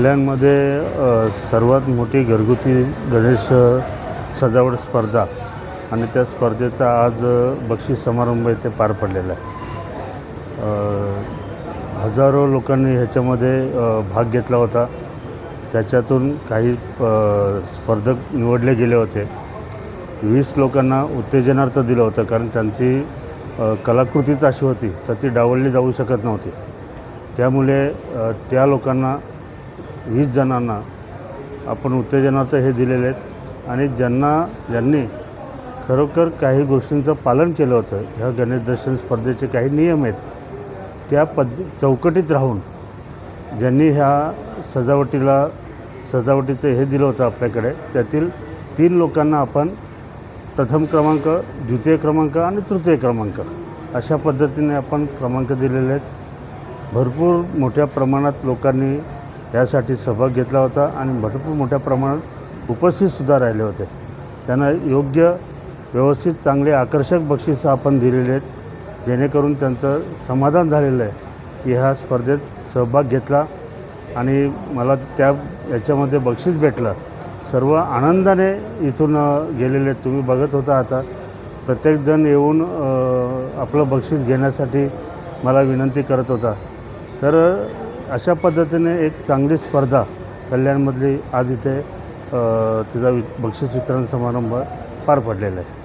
कल्याणमध्ये सर्वात मोठी घरगुती गणेश सजावट स्पर्धा आणि त्या स्पर्धेचा आज बक्षीस समारंभ इथे पार पडलेला आहे. हजारो लोकांनी ह्याच्यामध्ये भाग घेतला होता. त्याच्यातून काही स्पर्धक निवडले गेले होते. वीस लोकांना उत्तेजनार्थ दिलं होतं कारण त्यांची कलाकृतीच अशी होती तर ती डावलली जाऊ शकत नव्हती. त्यामुळे त्या लोकांना वीस जणांना आपण उत्तेजनाचं हे दिलेलं आहेत. आणि ज्यांना ज्यांनी खरोखर काही गोष्टींचं पालन केलं होतं ह्या गणेश दर्शन स्पर्धेचे काही नियम आहेत त्या पद्ध चौकटीत राहून ज्यांनी ह्या सजावटीला सजावटीचं हे दिलं होतं आपल्याकडे त्यातील तीन लोकांना आपण प्रथम क्रमांक द्वितीय क्रमांक आणि तृतीय क्रमांक अशा पद्धतीने आपण क्रमांक दिलेले आहेत. भरपूर मोठ्या प्रमाणात लोकांनी यासाठी सहभाग घेतला होता आणि भरपूर मोठ्या प्रमाणात उपस्थितसुद्धा राहिले होते. त्यांना योग्य व्यवस्थित चांगले आकर्षक बक्षिसं आपण दिलेले आहेत जेणेकरून त्यांचं समाधान झालेलं आहे की ह्या स्पर्धेत सहभाग घेतला आणि मला त्या याच्यामध्ये बक्षीस भेटलं. सर्व आनंदाने इथून गेलेले आहेत. तुम्ही बघत होता आता. प्रत्येकजण येऊन आपलं बक्षीस घेण्यासाठी मला विनंती करत होता. तर अशा पद्धतीने एक चांगली स्पर्धा कल्याणमधली आज इथे तिचा वि बक्षीस वितरण समारंभ पार पडलेला आहे.